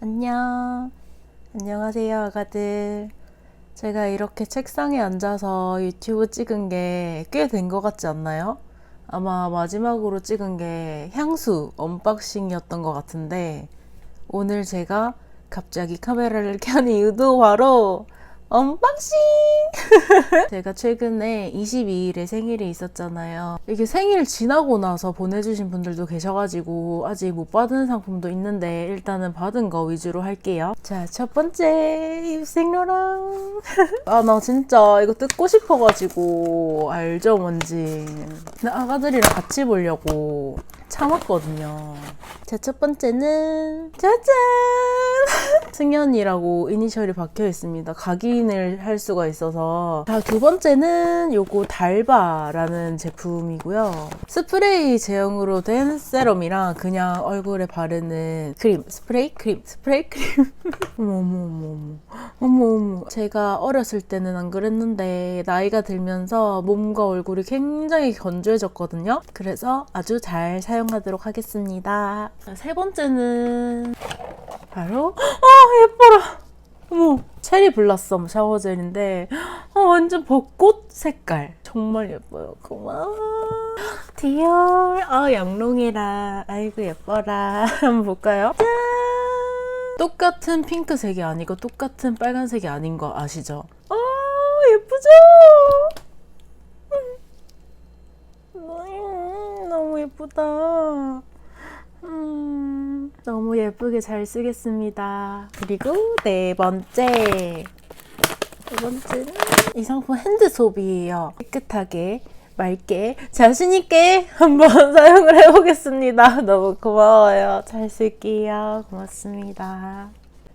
안녕. 안녕하세요, 아가들. 제가 이렇게 책상에 앉아서 유튜브 찍은 게 꽤 된 것 같지 않나요? 아마 마지막으로 찍은 게 향수 언박싱이었던 것 같은데, 오늘 제가 갑자기 카메라를 켠 이유도 바로 언박싱! 제가 최근에 22일에 생일이 있었잖아요. 이게 생일 지나고 나서 보내주신 분들도 계셔가지고 아직 못 받은 상품도 있는데 일단은 받은 거 위주로 할게요. 자, 첫 번째 입생로랑 아, 나 진짜 이거 뜯고 싶어가지고 알죠, 뭔지. 근데 아가들이랑 같이 보려고 참았거든요. 자, 첫 번째는 짜잔! 승연이라고 이니셜이 박혀 있습니다. 각인을 할 수가 있어서. 자, 두 번째는 요거 달바라는 제품이고요. 스프레이 제형으로 된 세럼이랑 그냥 얼굴에 바르는 크림, 스프레이 크림, 스프레이 크림. 어머, 어머, 어머, 어머. 어머, 어머. 제가 어렸을 때는 안 그랬는데, 나이가 들면서 몸과 얼굴이 굉장히 건조해졌거든요. 그래서 아주 잘 사용하도록 하겠습니다. 자, 세 번째는 바로? 아 예뻐라. 어머 체리 블라썸 샤워젤인데 아, 완전 벚꽃 색깔. 정말 예뻐요. 고마워. 디올 아 양롱이라. 아이고 예뻐라. 한번 볼까요? 짠! 똑같은 핑크색이 아니고 똑같은 빨간색이 아닌 거 아시죠? 아 예쁘죠? 음, 너무 예쁘다. 음, 너무 예쁘게 잘 쓰겠습니다. 그리고 네 번째. 네 번째는 이 상품 핸드소비예요. 깨끗하게, 맑게, 자신있게 한번 사용을 해보겠습니다. 너무 고마워요. 잘 쓸게요. 고맙습니다.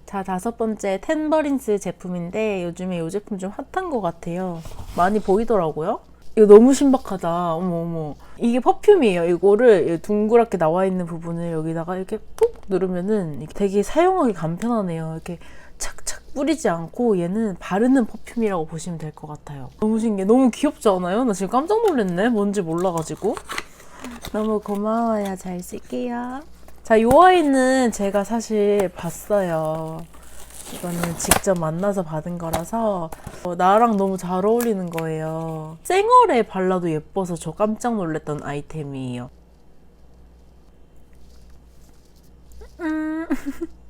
자, 다섯 번째 텐버린스 제품인데 요즘에 이 제품 좀 핫한 것 같아요. 많이 보이더라고요. 이거 너무 신박하다. 어머, 어머. 이게 퍼퓸이에요. 이거를 이 둥그랗게 나와 있는 부분을 여기다가 이렇게 푹 누르면은 되게 사용하기 간편하네요. 이렇게 착착 뿌리지 않고 얘는 바르는 퍼퓸이라고 보시면 될 것 같아요. 너무 신기해. 너무 귀엽지 않아요? 나 지금 깜짝 놀랐네. 뭔지 몰라가지고. 너무 고마워요. 잘 쓸게요. 자, 이 아이는 제가 사실 봤어요. 이거는 직접 만나서 받은 거라서 어, 나랑 너무 잘 어울리는 거예요. 쌩얼에 발라도 예뻐서 저 깜짝 놀랐던 아이템이에요. 음.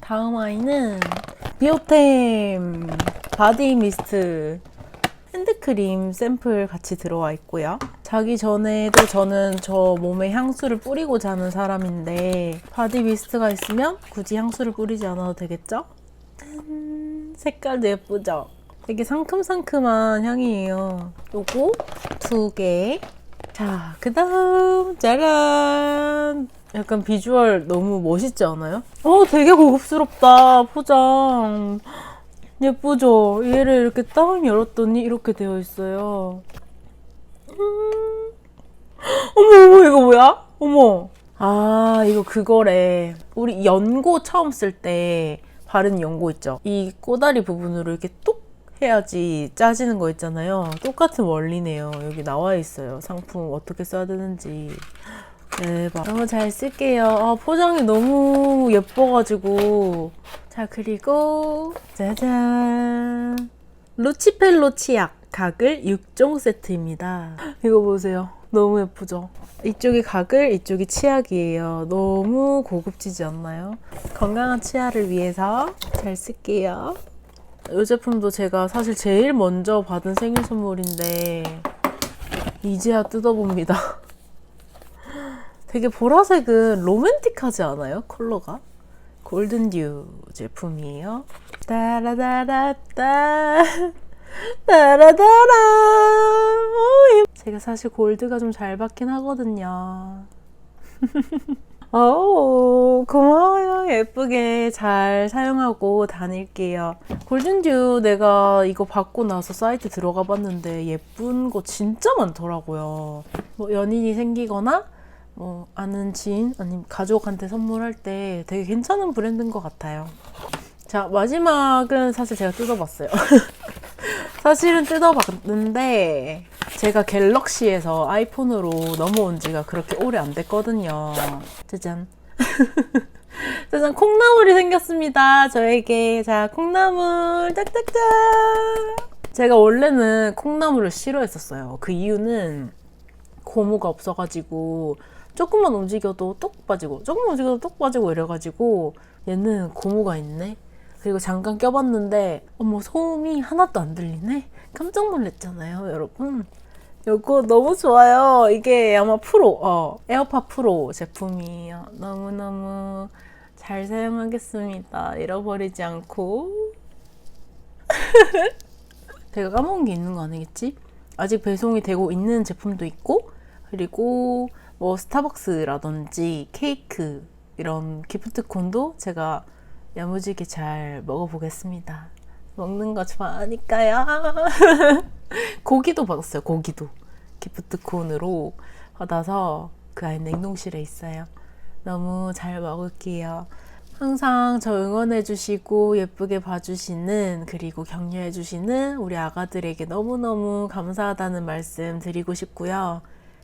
다음 아이는 비오템 바디 미스트 핸드크림 샘플 같이 들어와 있고요. 자기 전에도 저는 저 몸에 향수를 뿌리고 자는 사람인데 바디 미스트가 있으면 굳이 향수를 뿌리지 않아도 되겠죠? 짠! 색깔도 예쁘죠? 되게 상큼상큼한 향이에요. 요거 두 개. 자, 그 다음 짜란! 약간 비주얼 너무 멋있지 않아요? 어, 되게 고급스럽다, 포장. 예쁘죠? 얘를 이렇게 딱 열었더니 이렇게 되어 있어요. 음. 어머, 어머, 이거 뭐야? 어머. 아, 이거 그거래. 우리 연고 처음 쓸 때 바른 연고 있죠? 이 꼬다리 부분으로 이렇게 뚝 해야지 짜지는 거 있잖아요. 똑같은 원리네요. 여기 나와 있어요. 상품 어떻게 써야 되는지. 대박. 너무 잘 쓸게요. 아, 포장이 너무 예뻐가지고. 자, 그리고, 짜잔. 루치펠로 치약 가글 6종 세트입니다. 이거 보세요. 너무 예쁘죠? 이쪽이 가글, 이쪽이 치약이에요. 너무 고급지지 않나요? 건강한 치아를 위해서 잘 쓸게요. 이 제품도 제가 사실 제일 먼저 받은 생일 선물인데, 이제야 뜯어봅니다. 되게 보라색은 로맨틱하지 않아요? 컬러가? 골든듀 제품이에요. 따라다라따 예. 제가 사실 골드가 좀 잘 받긴 하거든요. 오, 고마워요. 예쁘게 잘 사용하고 다닐게요. 골든듀 내가 이거 받고 나서 사이트 들어가 봤는데 예쁜 거 진짜 많더라고요. 뭐 연인이 생기거나 뭐 아는 지인 아니면 가족한테 선물할 때 되게 괜찮은 브랜드인 것 같아요. 자 마지막은 사실 제가 뜯어봤어요. 사실은 뜯어봤는데 제가 갤럭시에서 아이폰으로 넘어온 지가 그렇게 오래 안 됐거든요. 짜잔. 짜잔, 콩나물이 생겼습니다. 저에게. 자, 콩나물. 짝짝짝. 제가 원래는 콩나물을 싫어했었어요. 그 이유는 고무가 없어가지고 조금만 움직여도 똑 빠지고 조금만 움직여도 똑 빠지고 이래가지고 얘는 고무가 있네. 그리고 잠깐 껴봤는데 어머 소음이 하나도 안 들리네. 깜짝 놀랐잖아요, 여러분. 이거 너무 좋아요. 이게 아마 프로, 어, 에어팟 프로 제품이에요. 너무너무 잘 사용하겠습니다. 잃어버리지 않고. 제가 까먹은 게 있는 거 아니겠지? 아직 배송이 되고 있는 제품도 있고, 그리고 뭐 스타벅스라든지 케이크, 이런 기프트콘도 제가 야무지게 잘 먹어보겠습니다. 먹는 거 좋아하니까요. 고기도 받았어요. 고기도 기프트콘으로 받아서 그 안에 냉동실에 있어요. 너무 잘 먹을게요. 항상 저 응원해주시고 예쁘게 봐주시는 그리고 격려해주시는 우리 아가들에게 너무너무 감사하다는 말씀 드리고 싶고요.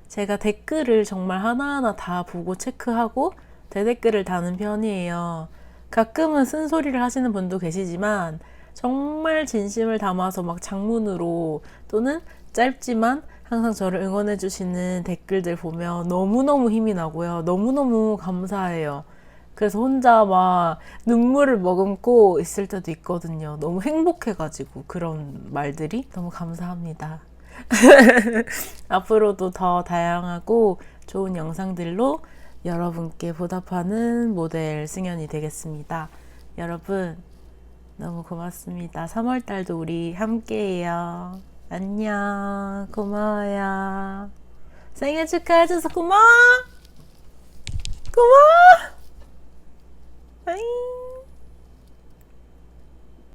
제가 댓글을 정말 하나하나 다 보고 체크하고 대댓글을 다는 편이에요. 가끔은 쓴소리를 하시는 분도 계시지만 정말 진심을 담아서 막 장문으로 또는 짧지만 항상 저를 응원해 주시는 댓글들 보면 너무너무 힘이 나고요. 너무너무 감사해요. 그래서 혼자 막 눈물을 머금고 있을 때도 있거든요. 너무 행복해가지고 그런 말들이 너무 감사합니다. 앞으로도 더 다양하고 좋은 영상들로 여러분께 보답하는 모델 승연이 되겠습니다. 여러분 너무 고맙습니다. 3월 달도 우리 함께해요. 안녕. 고마워요. 생일 축하해줘서 고마워. 고마워. 빠이.